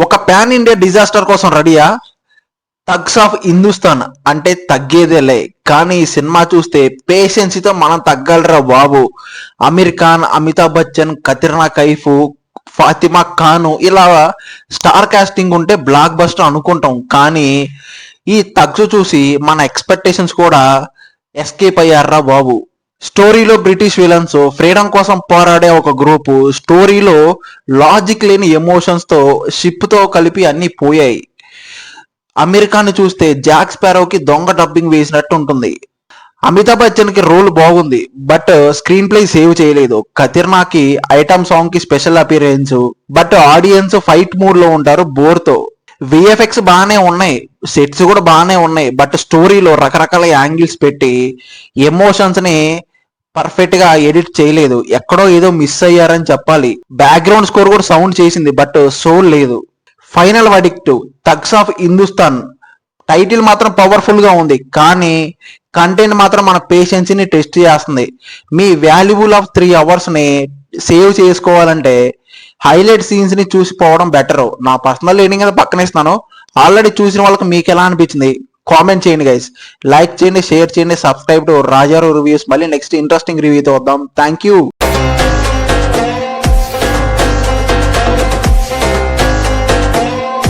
ఒక pan India disaster కోసం రెడీయా తగ్స్ ఆఫ్ హిందుస్థాన్ అంటే తగ్గేదేలే కానీ ఈ సినిమా చూస్తే పేషెన్సీతో మనం తగ్గలరా బాబు? అమీర్ ఖాన్ అమితాబ్ బచ్చన్ కత్రినా కైఫ్ ఫాతిమా ఖాన్ ఇలా స్టార్ కాస్టింగ్ ఉంటే బ్లాక్ బస్టర్ అనుకుంటాం. కానీ ఈ తగ్గు చూసి మన ఎక్స్పెక్టేషన్స్ కూడా ఎస్కేప్ అయ్యారా బాబు? స్టోరీలో బ్రిటిష్ విలన్స్ ఫ్రీడమ్ కోసం పోరాడే ఒక గ్రూపు స్టోరీలో లాజిక్ లేని ఎమోషన్స్తో షిప్తో కలిపి అన్ని పోయాయి. అమెరికాని చూస్తే జాక్ స్పారోకి దొంగ డబ్బింగ్ వేసినట్టు ఉంటుంది. అమితాబ్ బచ్చన్కి రోల్ బాగుంది బట్ స్క్రీన్ ప్లే సేవ్ చేయలేదు. కతిర్నాకి ఐటమ్ సాంగ్కి special appearance but audience fight మూడ్లో ఉంటారు బోర్తో విఎఫ్ఎక్స్ బాగానే ఉన్నాయి సెట్స్ కూడా బాగానే ఉన్నాయి బట్ స్టోరీలో రకరకాల యాంగిల్స్ పెట్టి ఎమోషన్స్ని పర్ఫెక్ట్గా ఎడిట్ చేయలేదు. ఎక్కడో ఏదో మిస్ అయ్యారని చెప్పాలి. బ్యాక్గ్రౌండ్ స్కోర్ కూడా సౌండ్ చేసింది బట్ సోల్ లేదు. Final verdict thugs of Hindustan title మాత్రం పవర్ఫుల్గా ఉంది కానీ కంటెంట్ మాత్రం మన పేషెన్స్ని టెస్ట్ చేస్తుంది. మీ వాల్యుబుల్ ఆఫ్ త్రీ అవర్స్ని సేవ్ చేసుకోవాలంటే హైలైట్ సీన్స్ని చూసిపోవడం బెటర్ నా పర్సనల్ రీడింగ్ అయితే పక్కనేస్తున్నాను. ఆల్రెడీ చూసిన వాళ్ళకి మీకు ఎలా అనిపించింది? కామెంట్ చేయండి గైస్ లైక్ చేయండి షేర్ చేయండి సబ్స్క్రైబ్ టు రాజారు రివ్యూస్ మళ్ళీ నెక్స్ట్ ఇంట్రెస్టింగ్ రివ్యూతో వద్దాం. Thank you